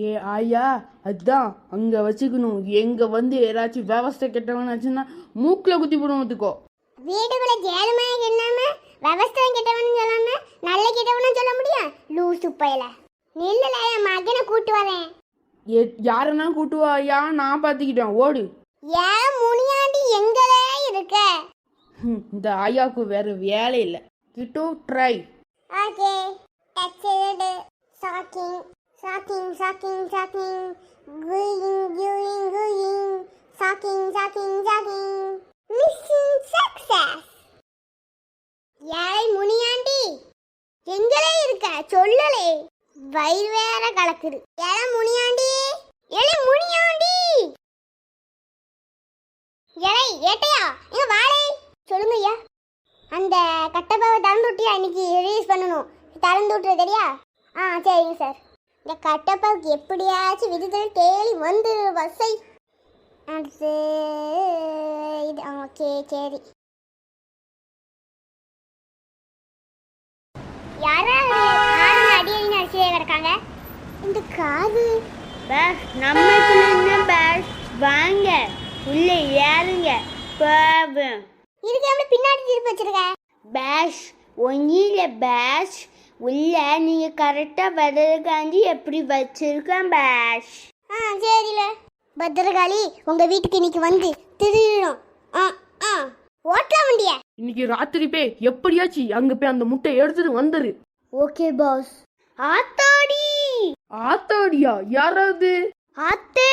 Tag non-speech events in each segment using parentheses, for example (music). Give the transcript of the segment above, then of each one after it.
ஏ ஆயா அதான் அங்க வச்சுக்கணும். எங்க வந்து ஏதாச்சும் விவஸ்தை கெட்டவனாச்சுன்னா மூக்குல குத்தி போடுவதுக்கோ வீட்டுக்குள்ள ஜேலுமையா என்னாம விவசாயம் கிட்டவனு சொல்லாம நல்ல கிட்டவனு சொல்ல முடியும் லூசு பயல. நில்லுல என் மகனை கூட்டு வரேன். ஏ யாரனா கூட்டு வா ஐயா நான் பார்த்துக்கிட்டேன் ஓடு. ஏன் முனியாண்டி எங்களே இருக்க? இந்த ஆயாவுக்கு வேற வேலை இல்லை கிட்டோ try okay டச்சடு shocking shocking sucking, shocking Gooing, gooing, gooing. Sucking, sucking, shocking mission success. ஏய் முனியாண்டி எங்களே இருக்க சொல்லலே. வயிறு வேற கலக்குது. ஏல முனியாண்டி ஏல முனியாண்டி. ஏலை ஏட்டையா? இங்க வாழை சொல்லுங்க ஐயா. அந்த கட்டப்பாவை திறந்து விட்டியா இன்னைக்கு ரிலீஸ் பண்ணணும். திறந்து விட்டுரு தெரியா? ஆ சரிங்க சார். இந்த கட்டப்பாவுக்கு எப்படியாச்சும் விடுதலை தேடி வந்து வசை. அது இது ஓகே சரி. யாரா ஆளுங்க அடி அடி கிடக்காங்க இந்த காது. பேஷ் நம்மளுக்குள்ள என்ன பேஷ் வாங்க உள்ள ஏறுங்க. பாவம் இதுக்கு எப்படி பின்னாடி திருப்பி வச்சிருக்க. பேஷ் ஒன்றில் பேஷ் உள்ள நீங்கள் கரெக்டாக வர்றதுக்காண்டி எப்படி வச்சிருக்கேன் பேஷ் ஆ சரில. பத்திரகாளி உங்க வீட்டுக்கு இன்னைக்கு வந்து திருடணும். ஆ ஆ. ஓட்டலாம் வண்டிய. இன்னைக்கு ராத்திரி போய் எப்படியாச்சும் அங்க போய் அந்த முட்டை எடுத்துட்டு வந்துரு. ஓகே பாஸ் ஆத்தாடி. ஆத்தாடியா? யாராவது? ஆத்தே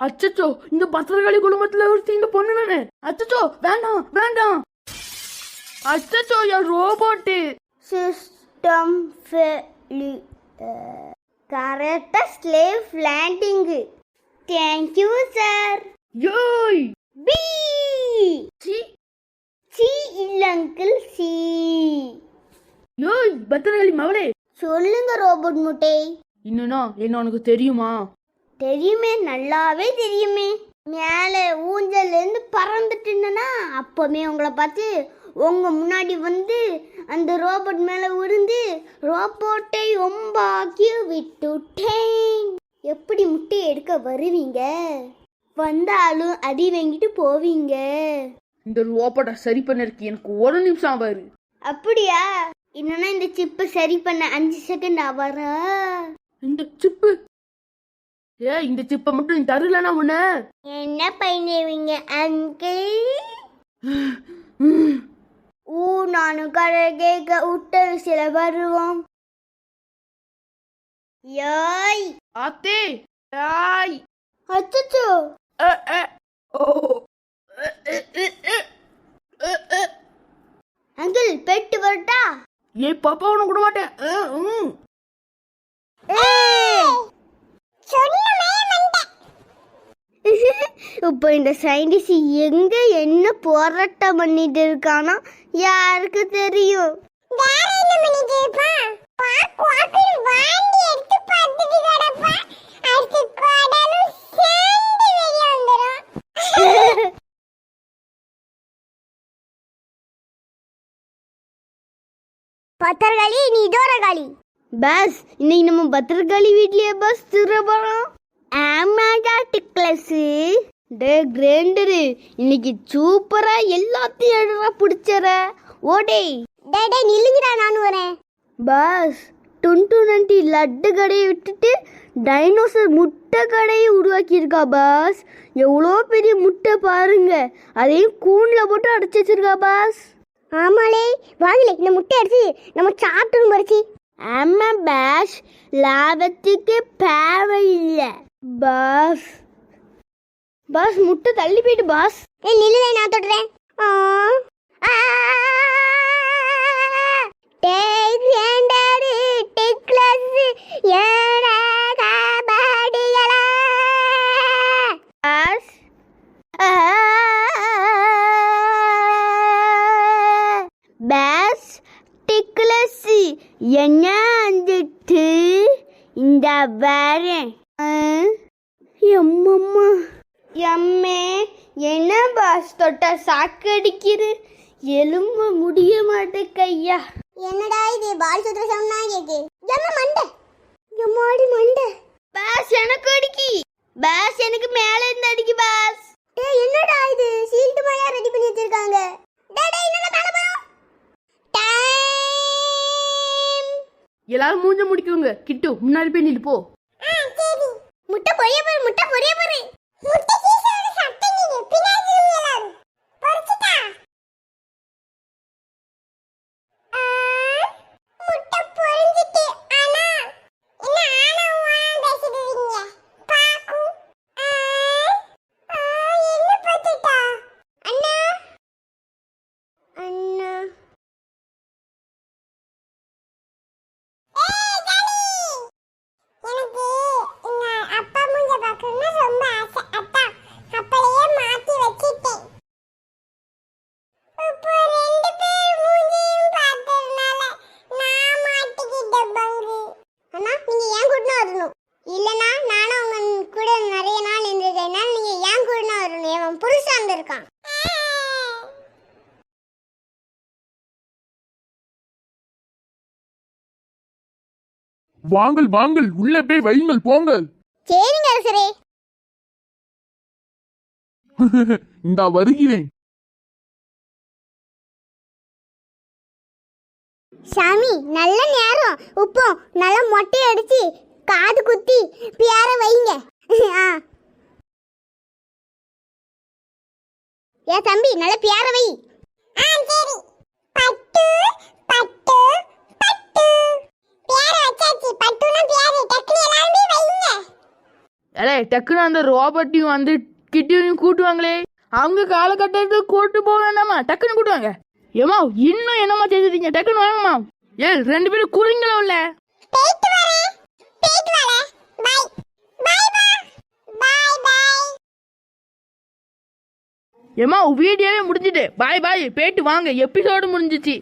அச்சச்சோ இந்த பத்திரகாளி குடும்பத்துல ஒருத்தி இந்த பொண்ணு நானு அச்சச்சோ வேண்டாம் வேண்டாம். அச்சச்சோ என் ரோபோட்டு சிஸ்டம் கரெக்டாக ஸ்லேவ் லேண்டிங்கு தேங்க்யூ சார் யோய் பி சீ சி இல்ல அங்கிள் சி யோய் பத்திரகாளி மவளே. சொல்லுங்க ரோபோட் முட்டை. இன்னும்னா என்ன உனக்கு தெரியுமா? தெரியுமே நல்லாவே தெரியுமே. மேலே ஊஞ்சல்ல இருந்து பறந்துட்டு இருந்தேனா அப்பமே உங்களை பார்த்து உங்க முன்னாடி வந்து அந்த ரோபோட் மேல விழுந்து ரோபோட்டை ஒம்பாக்கி விட்டுட்டேன். எப்படி முட்டையை எடுக்க வருவீங்க? வந்தாலும் அடி வாங்கிட்டு போவீங்க. இந்த ரோபோட்டை சரி பண்ணறதுக்கு எனக்கு ஒரு நிமிஷம் ஆவாரு. அப்படியா? என்னன்னா இந்த சிப்பை சரி பண்ண அஞ்சு செகண்ட் ஆவாரா? இந்த சிப்பு. ஏ இந்த சிப்பை மட்டும் நீ தரலனா உன்ன? என்ன பண்ணுவீங்க அங்கிள் ஊ நானும் கடை கேட்க விட்ட சில வருவோம். யாய். ஆத்தே ஆய் அச்சச்சோ. அ, அ, ஓ. அ, அ, அ, அ, அ, அ. அங்கிள் பெட்டு வரட்டா? ஏ பாப்பா உனக்கு விட மாட்டேன். (laughs) இப்போ இந்த சயின்டிஸ்ட் எங்க என்ன போராட்டம் பண்ணிட்டு இருக்கானா யாருக்கு தெரியும்? (laughs) பத்தர்காளி நீ இதோரகாளி பஸ் இன்னைக்கு நம்ம பத்திரகாளி வீட்லயே பஸ் திருட போறோம் ஆமாடா டிக்ளஸ் டே கிரேண்டரு இன்னைக்கு சூப்பரா எல்லாத்தையும் எடுறா பிடிச்சற. ஓடே டே டே நில்லுங்கடா நானும் வரேன். பாஸ் டுன்டு நண்டி லட்டு கடையை விட்டுட்டு டைனோசர் முட்டை கடையை உருவாக்கியிருக்கா பாஸ். எவ்வளோ பெரிய முட்டை பாருங்க. அதையும் கூண்டில் போட்டு அடைச்சி வச்சிருக்கா பாஸ். ஆமாலே வாங்கலே இந்த முட்டை எடுத்து நம்ம சாப்பிட்டு பறிச்சு ஆமா பாஸ். லாபத்துக்கு தேவை இல்லை. பாஸ். பாஸ் முட்டை தள்ளி போயிட்டு பாஸ். ஏய் நில்லுலே நான் தொடுறேன் டேக் சென்டர் டேக் கிளாஸ் ஏடா கபடிகளா பாஸ். பாஸ் டிக்ளஸ் என்ன வந்துட்டு? இந்த வரேன் எம்மம்மா. எம்மே என்ன பாஸ் தொட்ட சாக்கடிக்குது எலும்பு முடிய மாட்டேக்க ஐயா என்னடா இது? பால் சுத்துற சவுண்டா கேக்கு. என்ன மண்டை. எம்மாடி மண்டை. பாஸ் எனக்கு அடிக்கி. பாஸ் எனக்கு மேல இருந்து அடிக்கி பாஸ். டேய் என்னடா இது? ஷீல்ட் மாதிரியா ரெடி பண்ணி வச்சிருக்காங்க. டேய் டேய் என்னடா காண போறோம்? டைம். எல்லாரும் மூஞ்ச முடிக்குங்க. கிட்டு முன்னாடி போய் நில்லு போ. முட்டை பொரிய முட்டை வரணும் இல்லனா நானும் உங்க கூட நிறைய நாள் இருந்ததுனால நீங்க ஏன் கூட வரணும் இவன் புருஷன் வந்திருக்கான். வாங்கள் வாங்கள் உள்ளே போய் வையுங்கள் போங்கள். சரிங்க அரசரே. (laughs) இந்தா வருகிறேன். சாமி நல்ல நேரம். உப்போ நல்லா மொட்டை அடிச்சு காது குத்தி பியார வைங்க. ஆ. ஏ தம்பி நல்ல பியார வை. ஆ சரி. பட்டு பட்டு பட்டு. பியார வச்சாச்சு. பட்டுனா டக்குனு எல்லாருமே வைங்க. அந்த ரோபர்ட்டையும் வந்து கிட்டியும் கூட்டுவாங்களே. அவங்க காலகட்டத்துக்கு கூட்டு போக வேண்டாமா? டக்குன்னு கூட்டுவாங்க ஏமா இன்னும் என்னம்மா செய்துட்டீங்க? டக்குன்னு வாங்கம்மா. ஏ ரெண்டு பேரும் குறிங்களோ இல்ல ஏமா வீடியோவே முடிஞ்சுட்டு பாய் பாய் போயிட்டு வாங்க. எபிசோடு முடிஞ்சிச்சு.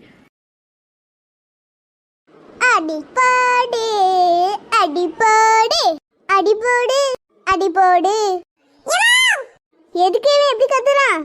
அடிப்பாடு அடிப்பாடு அடிப்போடு அடிப்போடு எதுக்கு எப்படி கத்துறான்?